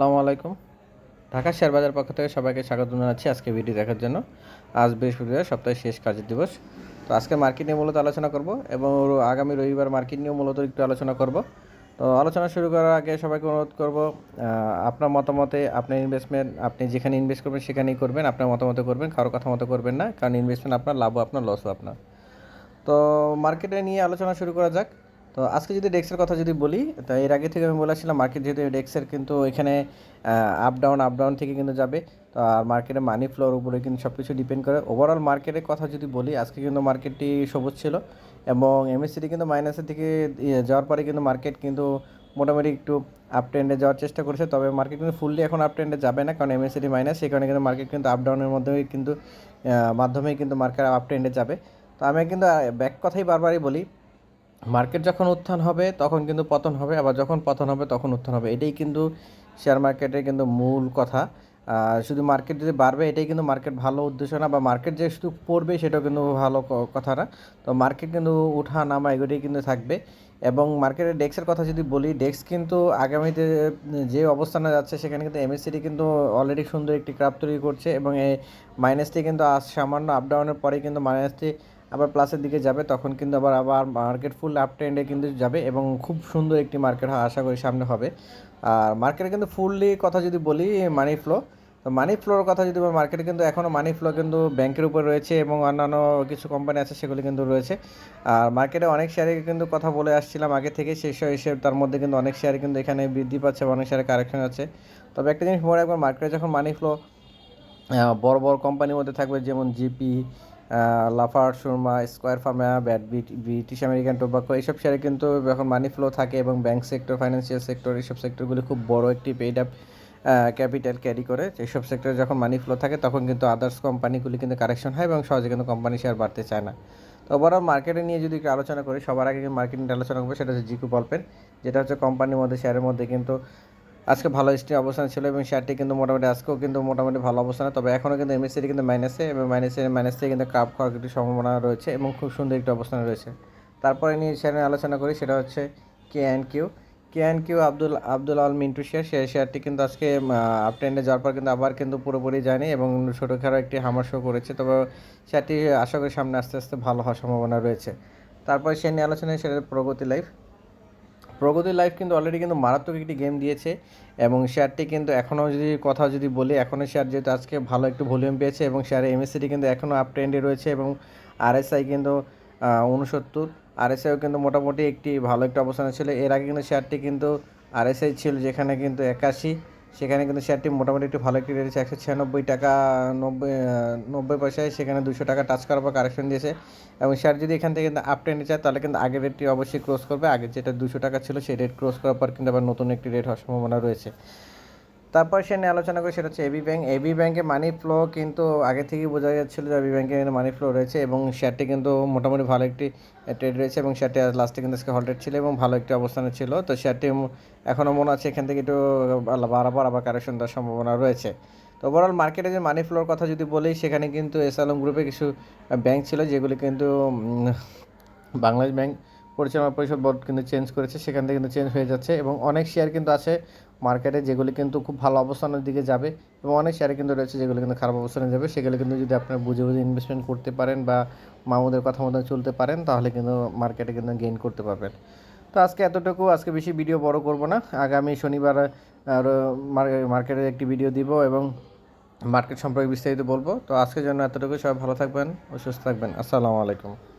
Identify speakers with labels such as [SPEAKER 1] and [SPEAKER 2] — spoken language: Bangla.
[SPEAKER 1] আসসালামু আলাইকুম। ঢাকা শেয়ার বাজার পক্ষ থেকে সবাইকে স্বাগত জানাচ্ছি আজকে ভিডিও দেখার জন্য। আজ বৃহস্পতিবার, সপ্তাহের শেষ কাজের দিবস। তো আজকে মার্কেট নিয়ে মূলত আলোচনা করব এবং আগামী রবিবার মার্কেট নিয়েও মূলত একটু আলোচনা করব। তো আলোচনা শুরু করার আগে সবাইকে অনুরোধ করব আপনার মতামতে আপনার ইনভেস্টমেন্ট আপনি যেখানে ইনভেস্ট করবেন সেখানেই করবেন, আপনার মতামতে করবেন, কারও কথা মতো করবেন না, কারণ ইনভেস্টমেন্ট আপনার লাভও আপনার লসও আপনার। তো মার্কেটে নিয়ে আলোচনা শুরু করা যাক। তো আজকে যদি ডেক্সের কথা যদি বলি, তো এর আগে থেকে আমি বলেছিলাম মার্কেট যেহেতু ডেক্সের কিন্তু এখানে আপ ডাউন আপ ডাউন থেকে কিন্তু যাবে। তো আর মার্কেটে মানি ফ্লোর উপরে কিন্তু সব কিছু ডিপেন্ড করে ওভারঅল মার্কেটের কথা যদি বলি, আজকে কিন্তু মার্কেটটি সবুজ ছিল এবং এমএসসিটি কিন্তু মাইনাসের দিকে ইয়ে যাওয়ার পরে কিন্তু মার্কেট কিন্তু মোটামুটি একটু আপ ট্রেন্ডে যাওয়ার চেষ্টা করেছে। তবে মার্কেট কিন্তু ফুললি এখন আপ ট্রেন্ডে যাবে না, কারণ এমএসসিটি মাইনাস সেই কারণে কিন্তু মার্কেট কিন্তু আপ ডাউনের মধ্যেই কিন্তু মাধ্যমেই কিন্তু মার্কেট আপ ট্রেন্ডে যাবে। তো আমি কিন্তু ব্যাক কথাই বারবারই বলি মার্কেট যখন উত্থান হবে, তখন কিন্তু পতন হবে, আবার যখন পতন হবে, তখন উত্থান হবে। এটাই কিন্তু শেয়ার মার্কেটের কিন্তু মূল কথা। শুধু মার্কেট যদি বাড়বে, এটাই কিন্তু মার্কেট ভালো উদ্দেশ্য না, বা মার্কেট যে শুধু পড়বে, সেটাও কিন্তু ভালো কথা না। তো মার্কেট কিন্তু উঠা, নামা, এগুলোই কিন্তু থাকবে। এবং মার্কেটের ডেক্সের কথা যদি বলি ডেক্স কিন্তু আগামীতে, যে অবস্থানে যাচ্ছে, সেখানে কিন্তু এমএসসিটি কিন্তু অলরেডি সুন্দর একটি ক্রাফ তৈরি করছে। এবং এই মাইনাসটি কিন্তু আজ সামান্য আপ ডাউনের পরে কিন্তু মাইনাসটি আবার প্লাসের দিকে যাবে, তখন কিন্তু আবার আবার মার্কেট ফুল আপ ট্রেন্ডে কিন্তু যাবে এবং খুব সুন্দর একটি মার্কেট আশা করি সামনে হবে। আর মার্কেটে কিন্তু ফুললি কথা যদি বলি মানি ফ্লো তো মানি ফ্লোর কথা যদি বলি মার্কেটে কিন্তু এখনও মানি ফ্লো কিন্তু ব্যাংকের উপর রয়েছে এবং অন্যান্য কিছু কোম্পানি আছে সেগুলি কিন্তু রয়েছে। আর মার্কেটে অনেক শেয়ারে কিন্তু কথা বলে আসছিলাম আগে থেকে, সেই হিসেবে তার মধ্যে কিন্তু অনেক শেয়ারে কিন্তু এখানে বৃদ্ধি পাচ্ছে অনেক শেয়ারে কারেকশন আছে তবে একটা জিনিস মনে রাখবেন মার্কেটে যখন মানি ফ্লো বড় বড় কোম্পানির মধ্যে থাকবে, যেমন GP Lafarge, Surma, square pharma, BAT British American tobacco, এইসব শেয়ারে কিন্তু যখন মানি ফ্লো থাকে এবং ব্যাংক সেক্টর ফাইন্যান্সিয়াল সেক্টর এইসব সেক্টরগুলি খুব বড় একটি পেইড আপ ক্যাপিটাল ক্যারি করে। এইসব সেক্টরে যখন মানি ফ্লো থাকে, তখন কিন্তু আদার্স কোম্পানিগুলি কিন্তু কারেকশন হয় এবং সহজে কিন্তু কোম্পানি শেয়ার বাড়তে চায় না। তো ওভারঅল মার্কেটে নিয়ে যদি আলোচনা করি, সবার আগে মার্কেট নিয়ে আলোচনা করব, সেটা হচ্ছে জিকু বলপেন যেটা হচ্ছে কোম্পানির মধ্যে শেয়ারের মধ্যে কিন্তু আজকে ভালো স্ট্রি অবস্থান ছিল এবং শেয়ারটি কিন্তু মোটামুটি আজকেও কিন্তু মোটামুটি ভালো অবস্থানে। তবে এখনও কিন্তু এমএসসি কিন্তু মাইনাসে এবং মাইনাসে মাইনাস থেকে কিন্তু কাপ খাওয়ার একটি সম্ভাবনা রয়েছে এবং খুব সুন্দর একটি অবস্থানে রয়েছে। তারপরে নিয়ে শেয়ারে আলোচনা করি সেটা হচ্ছে K and Q K and Q Abdul Abdul Al Mintu share. সেই শেয়ারটি কিন্তু আজকে আপ ট্রেন্ডে যাওয়ার পর কিন্তু আবার কিন্তু পুরোপুরি যায়নি এবং ছোটোখাটো একটি হামার শো করেছে। তবে শেয়ারটি আশা করি সামনে আস্তে আস্তে ভালো হওয়ার সম্ভাবনা রয়েছে। তারপরে সে নিয়ে আলোচনায় সেটা প্রগতি লাইফ প্রগতি লাইফ কিন্তু অলরেডি কিন্তু মারাত্মক একটি গেম দিয়েছে এবং শেয়ারটি কিন্তু এখনও যদি কথা যদি বলি, এখনও শেয়ার যেহেতু আজকে ভালো একটু ভলিউম পেয়েছে এবং শেয়ারের এমএসসিটি কিন্তু এখনও আপ ট্রেন্ডে রয়েছে এবং আরএসআই কিন্তু উনসত্তর আরএসআইও কিন্তু মোটামুটি একটি ভালো একটা অবস্থানে ছিল। এর আগে কিন্তু শেয়ারটি কিন্তু আরএসআই ছিল যেখানে কিন্তু একাশি। সেখানে কিন্তু শেয়ারটি মোটামুটি একটু ভালো একটি রেট একশো ছিয়ানব্বই টাকা, নব্বই নব্বই পয়সায় সেখানে দুশো টাকা টাচ করার পর কারেকশন দিয়েছে। এবং শেয়ার যদি এখান থেকে কিন্তু আপ টেনে যায়, তাহলে কিন্তু আগের রেটটি অবশ্যই ক্রস করবে। আগে যেটা দুশো টাকা ছিল, সেই রেট ক্রস করার পর কিন্তু আবার নতুন একটি রেট হওয়ার সম্ভাবনা রয়েছে। তারপর সে নিয়ে আলোচনা করি, সেটা হচ্ছে এবি ব্যাংক এবি ব্যাংকে মানি ফ্লো কিন্তু আগে থেকেই বোঝা যাচ্ছিল যে এবি ব্যাংকে মানি ফ্লো রয়েছে এবং শেয়ারটি কিন্তু মোটামুটি ভালো একটি ট্রেড রয়েছে এবং শেয়ারটি লাস্টে কিন্তু আজকে হল্টেড ছিল এবং ভালো একটি অবস্থানে ছিল। তো শেয়ারটি এখনও মনে আছে এখান থেকে একটু বারাবার আবার কারেকশন দেওয়ার সম্ভাবনা রয়েছে। তো ওভারঅল মার্কেটে যে মানি ফ্লোর কথা যদি বলি, সেখানে কিন্তু এস আলম গ্রুপে কিছু ব্যাংক ছিল যেগুলি কিন্তু বাংলাদেশ ব্যাংক পরিচালনা পরিষদ বোর্ড কিন্তু চেঞ্জ করেছে, সেখান থেকে কিন্তু চেঞ্জ হয়ে যাচ্ছে এবং অনেক শেয়ার কিন্তু আছে মার্কেটে যেগুলি কিন্তু খুব ভালো অবস্থানের দিকে যাবে এবং অনেক শেয়ার কিন্তু রয়েছে যেগুলো কিন্তু খারাপ অবস্থানে যাবে, সেগুলো কিন্তু যদি আপনারা বুঝে বুঝে ইনভেস্টমেন্ট করতে পারেন বা মামুদের কথা মতো চলতে পারেন, তাহলে কিন্তু মার্কেটে কিন্তু গেইন করতে পারবেন। তো আজকে এতটুকু, আজকে বেশি ভিডিও বড় করব না। আগামী শনিবার মার্কেটের একটি ভিডিও দিব এবং মার্কেট সম্পর্কে বিস্তারিত বলব। তো আজকের জন্য এতটুকু সবাই ভালো থাকবেন ও সুস্থ থাকবেন। আসসালামু আলাইকুম।